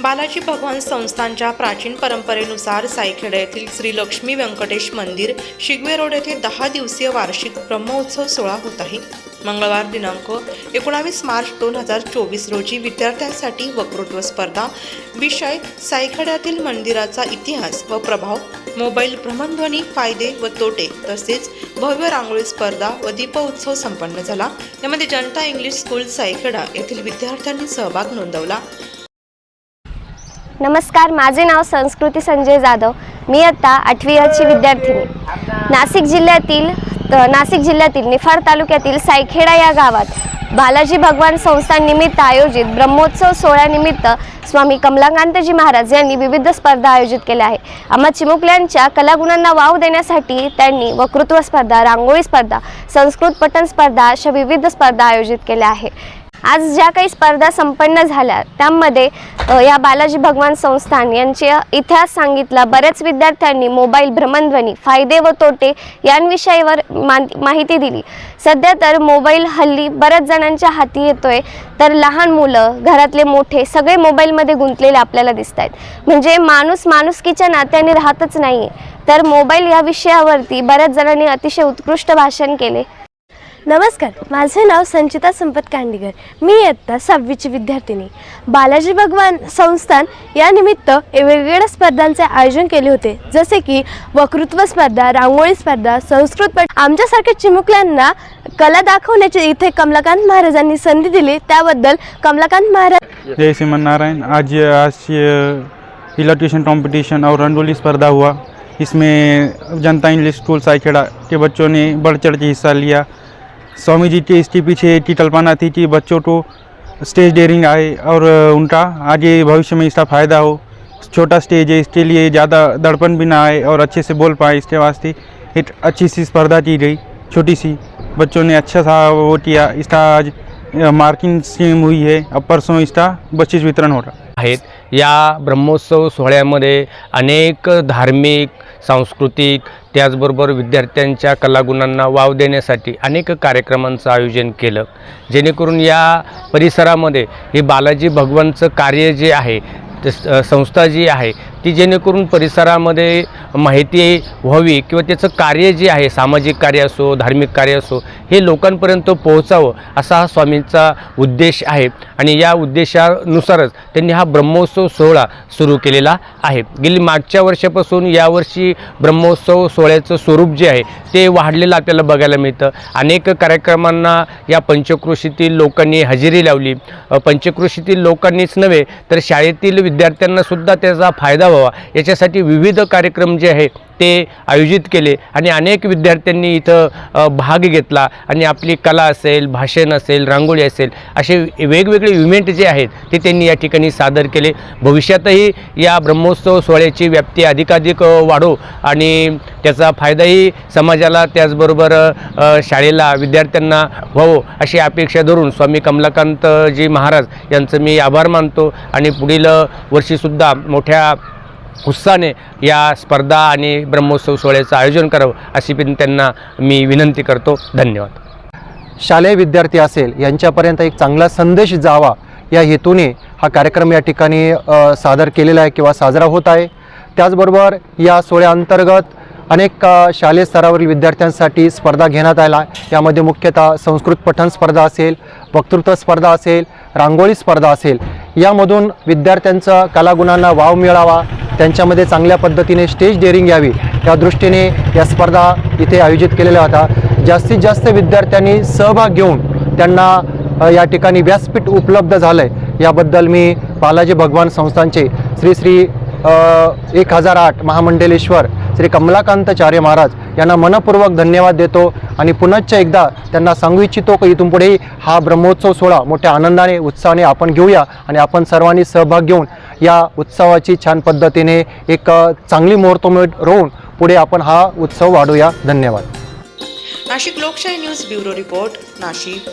बालाजी भगवान संस्थानच्या प्राचीन परंपरेनुसार सायखेडा येथील श्री लक्ष्मी व्यंकटेश मंदिर शिगवे रोड येथे दहा दिवसीय वार्षिक ब्रह्मोत्सव सोहळा होत आहे. मंगळवार दिनांक एकोणावीस मार्च दोन हजार चोवीस रोजी विद्यार्थ्यांसाठी वक्तृत्व स्पर्धा विषय सायखेड्यातील मंदिराचा इतिहास व प्रभाव मोबाईल भ्रमणध्वनी फायदे व तोटे तसेच भव्य रांगोळी स्पर्धा व दीपोत्सव संपन्न झाला. यामध्ये जनता इंग्लिश स्कूल सायखेडा येथील विद्यार्थ्यांनी सहभाग नोंदवला. नमस्कार माझे नाव संस्कृती संजय जाधव. मी आता आठवी याची विद्यार्थिनी. नाशिक जिल्ह्यातील नाशिक जिल्ह्यातील निफाड तालुक्यातील सायखेडा या गावात बालाजी भगवान संस्थांनिमित्त आयोजित ब्रह्मोत्सव सोहळ्यानिमित्त स्वामी कमलाकांतजी महाराज यांनी विविध स्पर्धा आयोजित केल्या आहे आम्हा चिमुकल्यांच्या कलागुणांना वाव देण्यासाठी त्यांनी वक्तृत्व स्पर्धा रांगोळी स्पर्धा संस्कृत पठण स्पर्धा अशा विविध स्पर्धा आयोजित केल्या आहे आज ज्या काही स्पर्धा संपन्न झाल्या त्यामध्ये या बालाजी भगवान संस्थान यांचे इतिहास सांगितला. बऱ्याच विद्यार्थ्यांनी मोबाईल भ्रमणध्वनी फायदे व तोटे यांविषयीवर मा- माहिती दिली. सध्या तर मोबाईल हल्ली बऱ्याच जणांच्या हाती येतोय. तर लहान मुलं घरातले मोठे सगळे मोबाईलमध्ये गुंतलेले आपल्याला दिसत आहेत म्हणजे माणूस माणुसकीच्या नात्याने राहतच नाही तर मोबाईल या विषयावरती बऱ्याच जणांनी अतिशय उत्कृष्ट भाषण केले. नमस्कार माझे नाव संचिता संपत कांडीगर मी इयत्ता सहावीची विद्यार्थिनी. बालाजी भगवान संस्थान या निमित्त वेगवेगळ्या स्पर्धांचे आयोजन केले होते. जसे की वक्तृत्व स्पर्धा रांगोळी स्पर्धा संस्कृत पट आमच्यासारख्या चिमुकल्यांना कला दाखवण्याची इथे कमलाकांत महाराजांनी संधी दिली. त्याबद्दल कमलाकांत महाराज जय श्रीमनारायण आज आज इलेक्ट्रिशियन कॉम्पिटिशन और रंगोली स्पर्धा हुआ. इसमें जनता इंग्लिश स्कूल साइखेड़ा के बच्चों ने बढ़ चढ़ के हिस्सा लिया. स्वामी जी के इसके पीछे की कल्पना थी कि बच्चों को स्टेज डेयरिंग आए और उनका आगे भविष्य में इसका फ़ायदा हो। छोटा स्टेज है इसके लिए ज़्यादा दड़पन भी ना आए और अच्छे से बोल पाए। इसके वास्ते एक अच्छी सी स्पर्धा की गई छोटी सी। बच्चों ने अच्छा सा वो किया। इसका आज मार्किंग स्कीम हुई है। अब परसों इसका बक्षीस वितरण हो रहा आहेत। या ब्रह्मोत्सव सोहळ्यामध्ये अनेक धार्मिक सांस्कृतिक त्याचबरोबर विद्यार्थ्यांच्या कलागुणांना वाव देण्यासाठी अनेक कार्यक्रमांचं आयोजन केलं. जेणेकरून या परिसरामध्ये हे बालाजी भगवानचं कार्य जे आहे संस्था जी आहे ती जेणेकरून परिसरामध्ये माहिती व्हावी किंवा त्याचं कार्य जे आहे सामाजिक कार्य असो धार्मिक कार्य असो हे लोकांपर्यंत पोहोचावं असा हा स्वामींचा उद्देश आहे. आणि या उद्देशानुसारच त्यांनी हा ब्रह्मोत्सव सोहळा सुरू केलेला आहे. गेली मागच्या वर्षापासून यावर्षी ब्रह्मोत्सव सोहळ्याचं स्वरूप जे आहे ते वाढलेलं आपल्याला बघायला मिळतं. अनेक कार्यक्रमांना या पंचकृषीतील लोकांनी हजेरी लावली. पंचकृषीतील लोकांनीच नव्हे तर शाळेतील विद्यार्थ्यांनासुद्धा त्याचा फायदा व्हावा. याच्यासाठी विविध कार्यक्रम जे जे आहे ते आयोजित केले आणि अनेक विद्यार्थ्यांनी इथं भाग घेतला. आणि आपली कला असेल भाषण असेल रांगोळी असेल असे वेगवेगळे इव्हेंट जे आहेत ते त्यांनी या ठिकाणी सादर केले. भविष्यातही या ब्रह्मोत्सव सोहळ्याची व्याप्ती अधिकाधिक वाढो आणि त्याचा फायदाही समाजाला त्याचबरोबर शाळेला विद्यार्थ्यांना व्हावो अशी अपेक्षा धरून स्वामी कमलाकांतजी महाराज यांचं मी आभार मानतो. आणि पुढील वर्षीसुद्धा मोठ्या उत्साहाने या स्पर्धा आणि ब्रह्मोत्सव सोहळ्याचं आयोजन करावं अशी पण त्यांना मी विनंती करतो. धन्यवाद. शालेय विद्यार्थी असेल यांच्यापर्यंत एक चांगला संदेश जावा या हेतूने हा कार्यक्रम या ठिकाणी सादर केलेला आहे किंवा साजरा होत आहे. त्याचबरोबर या सोहळ्याअंतर्गत अनेक शालेय स्तरावरील विद्यार्थ्यांसाठी स्पर्धा घेण्यात आल्या यामध्ये मुख्यतः संस्कृत पठण स्पर्धा असेल वक्तृत्व स्पर्धा असेल रांगोळी स्पर्धा असेल. यामधून विद्यार्थ्यांचा कलागुणांना वाव मिळावा. त्यांच्यामध्ये चांगल्या पद्धतीने स्टेज डेअरिंग यावी. या दृष्टीने या स्पर्धा इथे आयोजित केलेल्या होत्या. जास्तीत जास्त विद्यार्थ्यांनी सहभाग घेऊन त्यांना या ठिकाणी व्यासपीठ उपलब्ध झालं आहे याबद्दल मी बालाजी भगवान संस्थांचे श्री श्री एक हजार आठ महामंडलेश्वर श्री कमलाकांतचार्य महाराज यांना मनपूर्वक धन्यवाद देतो आणि पुनश्च एकदा त्यांना सांगू इच्छितो की इथून पुढे हा ब्रह्मोत्सव सोहळा मोठ्या आनंदाने उत्साहाने आपण घेऊया आणि आपण सर्वांनी सहभाग घेऊन या उत्सवाची छान पद्धतीने एक चांगली मुहूर्तमेट रोवून पुढे आपण हा उत्सव वाढूया धन्यवाद. नाशिक लोकशाही न्यूज ब्युरो रिपोर्ट नाशिक.